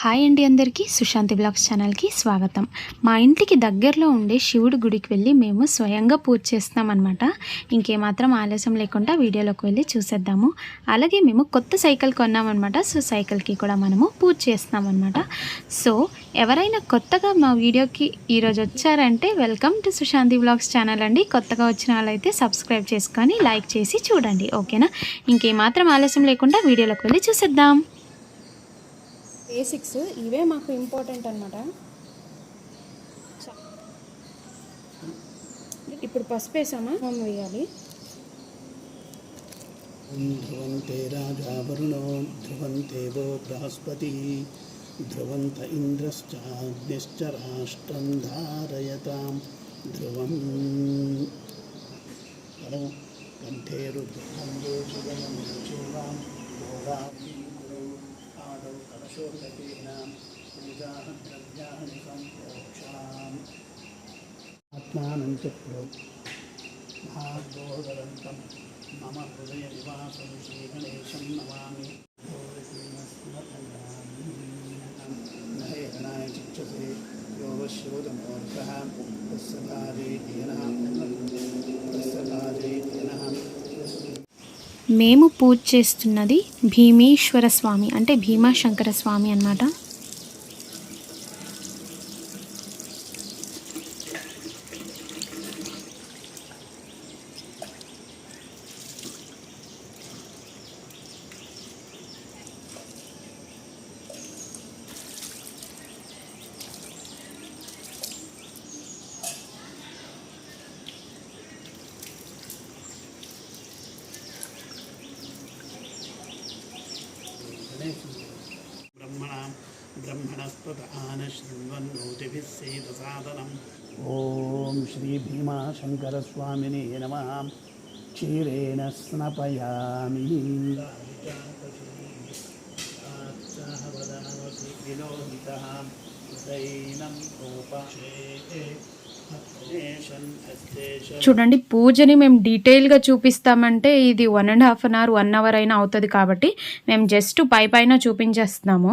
Hi అండి అందరికీ. Sushanti blogs ఛానల్కి స్వాగతం. మా ఇంటికి దగ్గరలో ఉండే శివుడి గుడికి వెళ్ళి మేము స్వయంగా పూజ చేస్తున్నామన్నమాట. ఇంకేమాత్రం ఆలస్యం లేకుండా వీడియోలోకి వెళ్ళి చూసేద్దాము. అలాగే మేము కొత్త సైకిల్ కొన్నామన్నమాట. సో సైకిల్కి కూడా మనము పూజ చేస్తున్నామన్నమాట. సో ఎవరైనా కొత్తగా మా వీడియోకి ఈరోజు వచ్చారంటే welcome to Sushanthi blogs channel అండి. కొత్తగా వచ్చిన వాళ్ళైతే సబ్స్క్రైబ్ చేసుకొని లైక్ చేసి చూడండి. ఓకేనా? ఇంకేమాత్రం ఆలస్యం లేకుండా వీడియోలోకి వెళ్ళి చూసేద్దాం. బేసిక్స్ ఇవే మాకు ఇంపార్టెంట్ అనమాట ఇప్పుడు పసుపు వేసామా? మనం వేయాలి. ధ్రువంతే రాజా వరుణో ధ్రువంతే వో బృహస్పతి ధ్రువంత ఇంద్రశ్చాగ్నిశ్చ రాష్ట్రం ధారయతాం. ధ్రువం కంఠే రుద్రం रुद्रन्दो शिवनमुचेवां भोगापि कुरु आदौ कलशोदकेन पूजाः द्रव्याणि सम्प्रोक्षाम् आत्मानं चक्रो महाद्बोधरन्तं मम हृदयनिवासं श्रीगणेशं नमामि नहेरणाय चिक्षसे योगश्रोतमोर्कः तस्य कार्येनः तस्य మేము పూజ చేస్తున్నది భీమేశ్వర స్వామి అంటే భీమాశంకర స్వామి అన్నమాట. ब्रह्मणस्पत आन शृण्वन्नोतिभिः सेदसादनम् ॐ श्रीभीमाशङ्करस्वामिने नमः क्षीरेण स्नपयामि विलोहितः दैनं रूपक्षेते చూడండి పూజని మేము డీటెయిల్గా చూపిస్తామంటే ఇది one and half an hour one hour అయినా అవుతుంది కాబట్టి మేము జస్ట్ పై పైన చూపించేస్తున్నాము.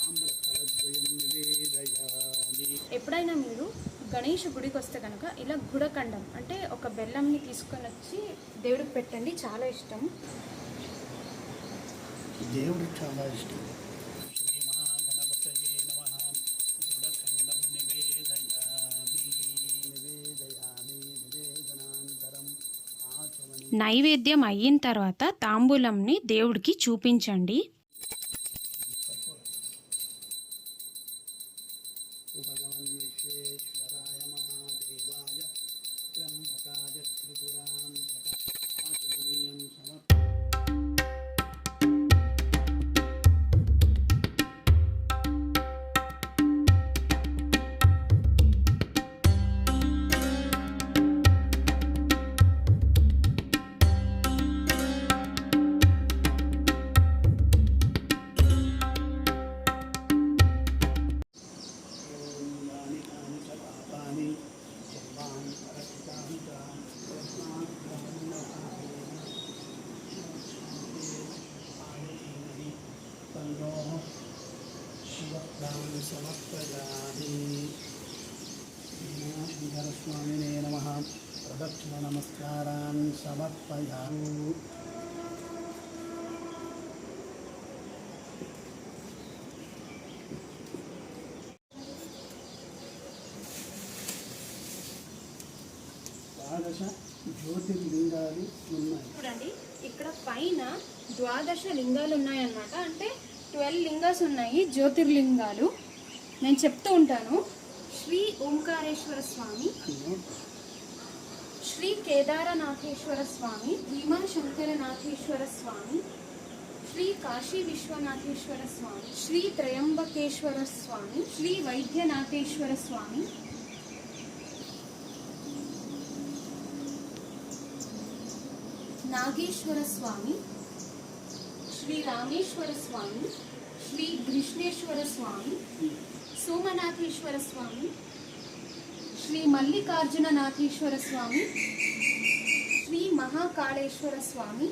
ఆమ్రఫలద్వయం నివేదయామి ఎప్పుడైనా మీరు గణేష్ గుడికి వస్తే కనుక ఇలా గుడకండం అంటే ఒక బెల్లంని తీసుకొని వచ్చి దేవుడికి పెట్టండి చాలా ఇష్టం. దేవుడికి చాలా ఇష్టం. నైవేద్యం అయిన తర్వాత తాంబూలంని దేవుడికి చూపించండి. సమస్తయాది స్వామినే నమ ప్రదక్షిణ నమస్కారాన్ సమర్పయాము ద్వాదశ జ్యోతిర్లింగాలు ఉన్నాయి చూడండి ఇక్కడ పైన ద్వాదశ లింగాలు ఉన్నాయన్నమాట అంటే ట్వెల్వ్ లింగాస్ ఉన్నాయి జ్యోతిర్లింగాలు. నేను చెప్తూ ఉంటాను. శ్రీ ఓంకారేశ్వర స్వామి శ్రీ కేదారనాథేశ్వర స్వామి భీమా శంకరనాథేశ్వర స్వామి శ్రీ కాశీ విశ్వనాథేశ్వర స్వామి శ్రీ త్రయంబకేశ్వర స్వామి శ్రీ వైద్యనాథేశ్వర స్వామి. నాగేశ్వర స్వామి శ్రీ రామేశ్వర స్వామి శ్రీ కృష్ణేశ్వర స్వామి సోమనాథేశ్వర స్వామి శ్రీ మల్లికార్జున నాథేశ్వర స్వామి శ్రీ మహాకాళేశ్వర స్వామి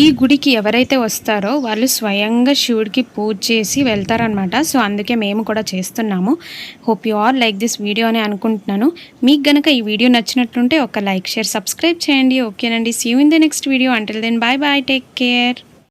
ఈ గుడికి ఎవరైతే వస్తారో వాళ్ళు స్వయంగా శివుడికి పూజ చేసి వెళ్తారనమాట సో అందుకే మేము కూడా చేస్తున్నాము. Hope you are like this video అని అనుకుంటున్నాను. మీకు గనక ఈ వీడియో నచ్చినట్లుంటే ఒక లైక్ షేర్ సబ్స్క్రైబ్ చేయండి. ఓకేనండి. See in the next video until then bye bye take care